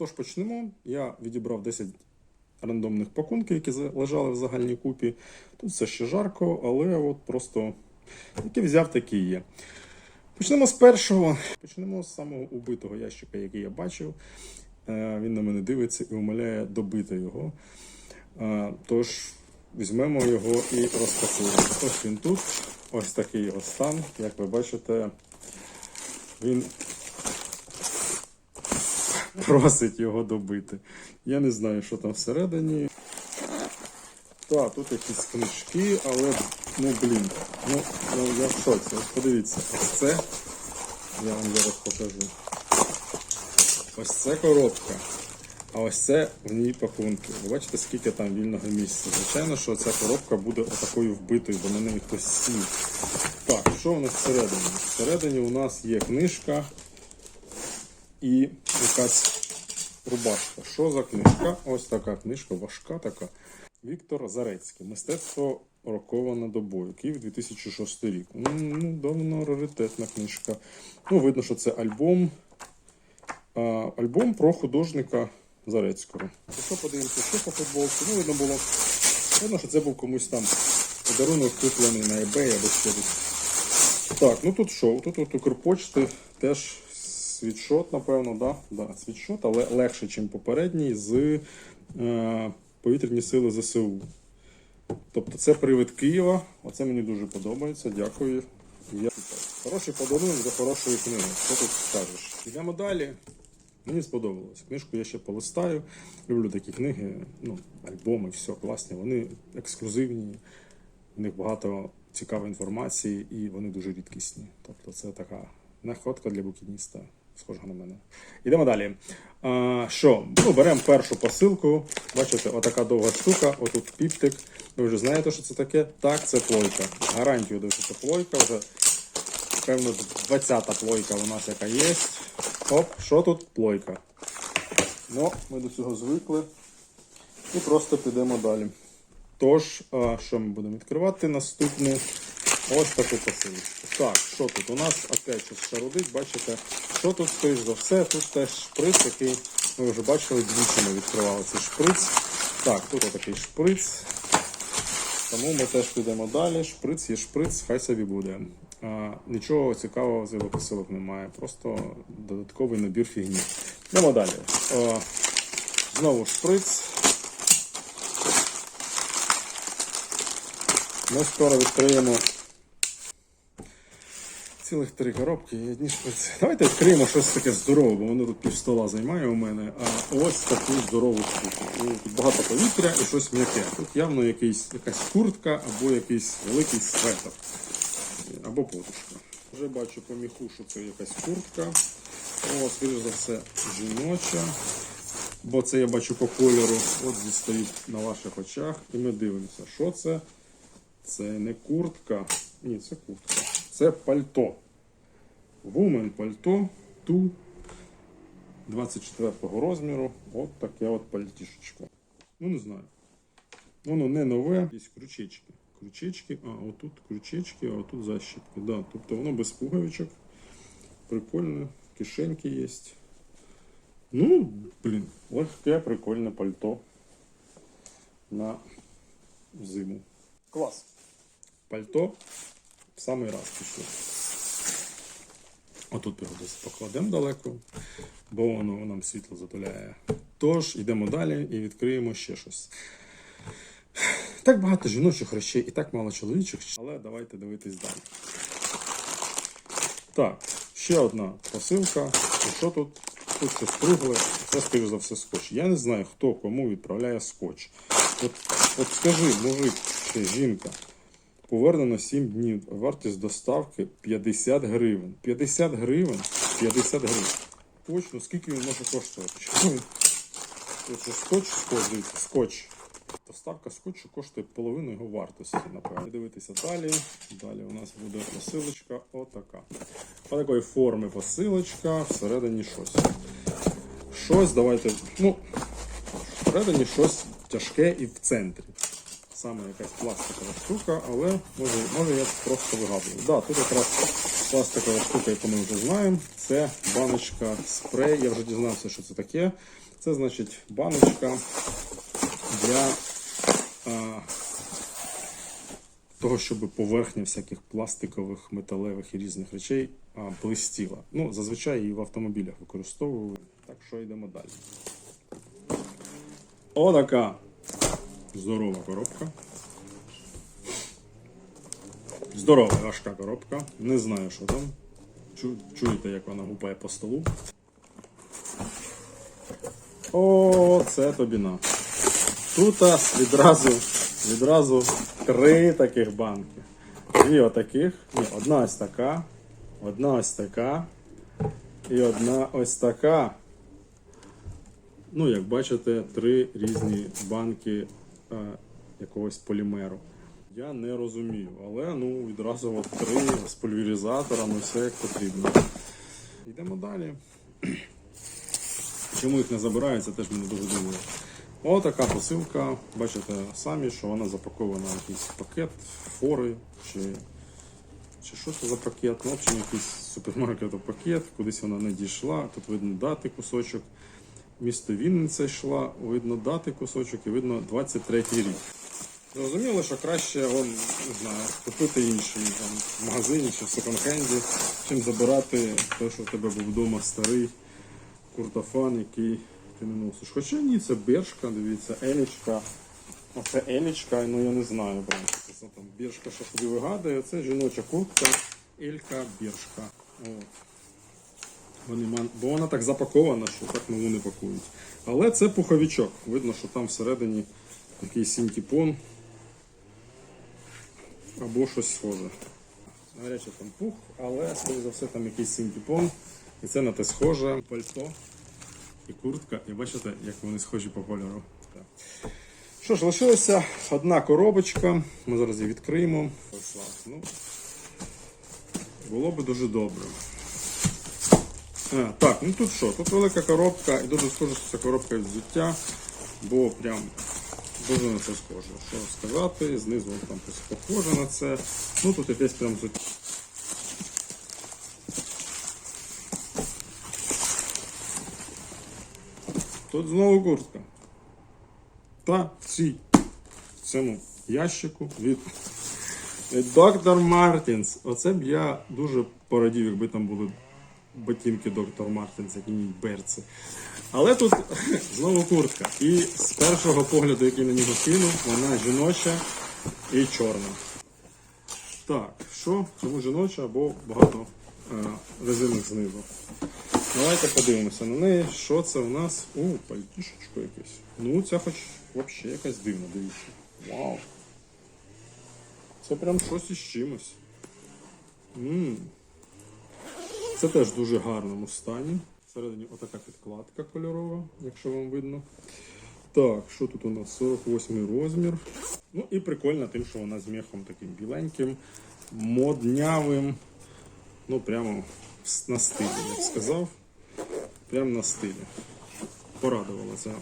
Тож почнемо. Я відібрав 10 рандомних пакунків, які лежали в загальній купі. Тут все ще жарко, але от просто який взяв, такий є. Почнемо з першого. Почнемо з самого убитого ящика, який я бачив. Е, Він на мене дивиться і умоляє добити його. Е, Тож візьмемо його і розпакуємо. Ось він тут. Ось такий його стан. Як ви бачите, він просить його добити. Я не знаю, що там всередині. Так, тут якісь книжки, але ну блін. Ну, ну я в шоці. Ось подивіться, ось це. Я вам зараз покажу. Ось це коробка. А ось це в ній пакунки. Ви бачите, скільки там вільного місця. Звичайно, що ця коробка буде отакою вбитою, бо на неї хтось сів. Так, що у нас всередині? Всередині у нас є книжка і якась рубашка. Що за книжка? Ось така книжка, важка така. Віктор Зарецький. Мистецтво роковане до бою. Київ 2006 рік. Ну, давно раритетна книжка. Ну, видно, що це альбом. А, альбом про художника Зарецького. Якщо подивимося, що по футболці, ну, видно було. Видно, що це був комусь там подарунок куплений на eBay або ще десь. Так, ну тут що? Тут от Укрпочти теж світшот, напевно, да? Да, світшот, але легше, ніж попередній з е, повітряні сили ЗСУ. Тобто це привид Києва. Оце мені дуже подобається. Дякую. Я... Хороший подарунок до хорошої книги. Що тут скажеш? Йдемо далі. Мені сподобалось. Книжку я ще полистаю. Люблю такі книги, ну, альбоми, все класні. Вони ексклюзивні, в них багато цікавої інформації і вони дуже рідкісні. Тобто це така находка для букініста, схожа на мене. Йдемо далі. А, що? Ну, беремо першу посилку. Бачите, отака довга штука, отут піптик. Ви вже знаєте, що це таке? Так, це плойка. Гарантію даю, що це плойка. Вже певно 20-та плойка у нас яка є. Оп, що тут? Плойка. Ну, ми до цього звикли. І просто підемо далі. Тож, а, що ми будемо відкривати? Наступну ось таку посилочку. Так, що тут? У нас опять щось шарудить, бачите, що тут, скоріш за все, тут теж шприц, який ми вже бачили, двічі ми відкривали цей шприц. Так, тут отакий шприц. Тому ми теж підемо далі. Шприц є шприц, хай собі буде. А, нічого цікавого з його посилок немає, просто додатковий набір фігні. Йдемо далі. А, знову шприц. Ми скоро відкриємо цілих три коробки і одні шприці. Давайте відкриємо щось таке здорове, бо воно тут пів стола займає у мене. А ось таку здорову штуку. Тут багато повітря і щось м'яке. Тут явно якийсь, якась куртка або якийсь великий светр. Або подушка. Вже бачу по міху, що це якась куртка. О, скоріш за все, жіноча. Бо це я бачу по кольору. От зі стоїть на ваших очах. І ми дивимося, що це. Це не куртка. Ні, це куртка. Це пальто. Вумен пальто ту 24 розміру. От таке от пальтішечко. Ну, не знаю. Воно не нове. Є крючечки. Крючечки, а отут крючечки, а отут защіпки. Да, тобто воно без пуговичок. Прикольно. Кишеньки є. Ну, блін, легке, прикольне пальто на зиму. Клас. Пальто в самий раз пішло. Отут його десь покладемо далеко, бо воно нам світло затуляє. Тож, йдемо далі і відкриємо ще щось. Так багато жіночих речей і так мало чоловічих, але давайте дивитись далі. Так, ще одна посилка. І що тут? Тут щось кругле, це, скоріш за все, скотч. Я не знаю, хто кому відправляє скотч. От, от скажи, мужик чи жінка, повернено 7 днів, вартість доставки 50 гривень. 50 гривень? 50 гривень. Точно, скільки він може коштувати? Це скотч, скотч, скотч. Доставка скотчу коштує половину його вартості, напевно. Дивитися далі. Далі у нас буде посилочка отака. Отакої форми посилочка, всередині щось. Щось, давайте. Ну, всередині щось тяжке і в центрі. Саме якась пластикова штука, але може, може я просто вигадую. Да, тут якраз пластикова штука, яку ми вже знаємо, це баночка спрей. Я вже дізнався, що це таке. Це значить баночка для а, того, щоб поверхня всяких пластикових, металевих і різних речей а, блистіла. Ну, зазвичай її в автомобілях використовували. Так що йдемо далі. О, така здорова коробка. Здорова важка коробка. Не знаю, що там. Чу- чуєте, як вона гупає по столу. О, це тобі на. Тут відразу, відразу три таких банки. Дві отаких. Ні, одна ось така, одна ось така і одна ось така. Ну, як бачите, три різні банки якогось полімеру. Я не розумію, але ну відразу от три з пульверизатором і все як потрібно. Йдемо далі. Чому їх не забирають, це теж мене дуже дивує. О, така посилка. Бачите самі, що вона запакована в якийсь пакет, фори чи, чи що це за пакет. Ну, в общем, якийсь супермаркету пакет, кудись вона не дійшла. Тут видно дати кусочок. Місто Вінниця йшла, видно дати кусочок і видно 23 рік. Зрозуміло, що краще вон, не знаю, купити інший там, в магазині чи в секонд-хенді, чим забирати те, що в тебе був вдома старий куртофан, який ти не носиш. Хоча ні, це бершка, дивіться, елічка. Оце елічка, ну я не знаю, прям, це там біршка, що собі вигадує. Це жіноча куртка, елька, біршка. От. Вони Бо вона так запакована, що так нову не пакують. Але це пуховичок. Видно, що там всередині якийсь синтепон або щось схоже. Гарячий там пух, але скоріше за все там якийсь синтепон. І це на те схоже пальто і куртка. І бачите, як вони схожі по кольору. Що ж, лишилася одна коробочка. Ми зараз її відкриємо. Ну, було би дуже добре. А, так, ну тут що? Тут велика коробка і дуже схоже, що це коробка взуття, бо прям дуже на це схоже. Що сказати, знизу там похоже на це. Ну тут якесь прям взуття. Тут знову куртка. Та цій в цьому ящику від Доктор Мартінс. Оце б я дуже порадів, якби там були ботинки Доктор Мартінс, які берці. Але тут знову куртка. І з першого погляду, який на нього кинув, вона жіноча і чорна. Так, що? Чому жіноча або багато е, резинок знизу. Давайте подивимося на неї. Що це у нас? О, пальтішечко якесь. Ну, ця хоч взагалі якась дивна, дивіться. Вау. Це прям щось із чимось. м Це теж в дуже гарному стані. Всередині отака підкладка кольорова, якщо вам видно. Так, що тут у нас? 48 розмір. Ну і прикольно тим, що вона з мехом таким біленьким, моднявим. Ну, прямо на стилі, як сказав. Прямо на стилі. Порадувала ця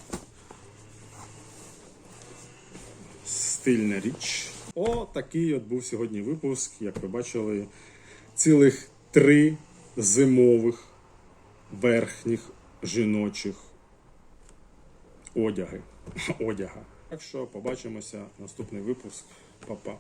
стильна річ. О, такий от був сьогодні випуск. Як ви бачили, цілих три зимових верхніх жіночих одяги. одяга. Так що побачимося наступний випуск. Па-па.